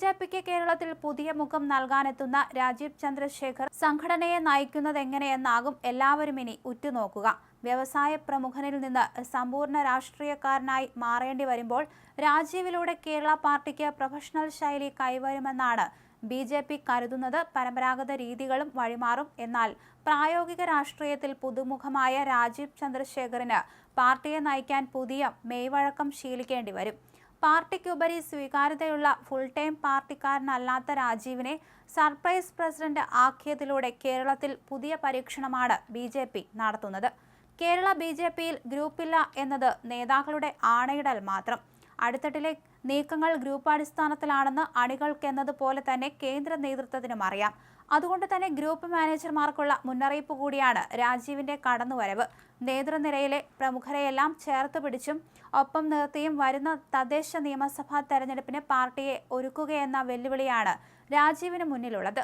J പിക്ക് കേരളത്തിൽ പുതിയ മുഖം നൽകാനെത്തുന്ന രാജീവ് ചന്ദ്രശേഖർ സംഘടനയെ നയിക്കുന്നത് നയിക്കുന്നതെങ്ങനെയെന്നാകും എല്ലാവരും ഇനി ഉറ്റുനോക്കുക. വ്യവസായ പ്രമുഖനിൽ നിന്ന് സമ്പൂർണ രാഷ്ട്രീയക്കാരനായി മാറേണ്ടി വരുമ്പോൾ രാജീവിലൂടെ കേരള പാർട്ടിക്ക് പ്രൊഫഷണൽ ശൈലി കൈവരുമെന്നാണ് ബി ജെ പി കരുതുന്നത്. പരമ്പരാഗത രീതികളും വഴിമാറും. എന്നാൽ പ്രായോഗിക രാഷ്ട്രീയത്തിൽ പുതുമുഖമായ രാജീവ് ചന്ദ്രശേഖറിന് പാർട്ടിയെ നയിക്കാൻ പുതിയ മെയ്വഴക്കം ശീലിക്കേണ്ടി വരും. പാർട്ടിക്കുപരി സ്വീകാര്യതയുള്ള ഫുൾ ടൈം പാർട്ടിക്കാരനല്ലാത്ത രാജീവിനെ സർപ്രൈസ് പ്രസിഡന്റ് ആക്കിയതിലൂടെ കേരളത്തിൽ പുതിയ പരീക്ഷണമാണ് ബി ജെ പി നടത്തുന്നത്. കേരള ബി ജെ പിയിൽ ഗ്രൂപ്പില്ല എന്നത് നേതാക്കളുടെ ആണയിടൽ മാത്രം. അടിത്തട്ടിലെ നീക്കങ്ങൾ ഗ്രൂപ്പ് അടിസ്ഥാനത്തിലാണെന്ന് അണികൾക്കെന്നതുപോലെ തന്നെ കേന്ദ്ര നേതൃത്വത്തിനും അറിയാം. അതുകൊണ്ട് തന്നെ ഗ്രൂപ്പ് മാനേജർമാർക്കുള്ള മുന്നറിയിപ്പ് കൂടിയാണ് രാജീവിന്റെ കടന്നുവരവ്. നേതൃനിരയിലെ പ്രമുഖരെയെല്ലാം ചേർത്ത് പിടിച്ചും ഒപ്പം നിർത്തിയും വരുന്ന തദ്ദേശ നിയമസഭാ തെരഞ്ഞെടുപ്പിന് പാർട്ടിയെ ഒരുക്കുകയെന്ന വെല്ലുവിളിയാണ് രാജീവിന് മുന്നിലുള്ളത്.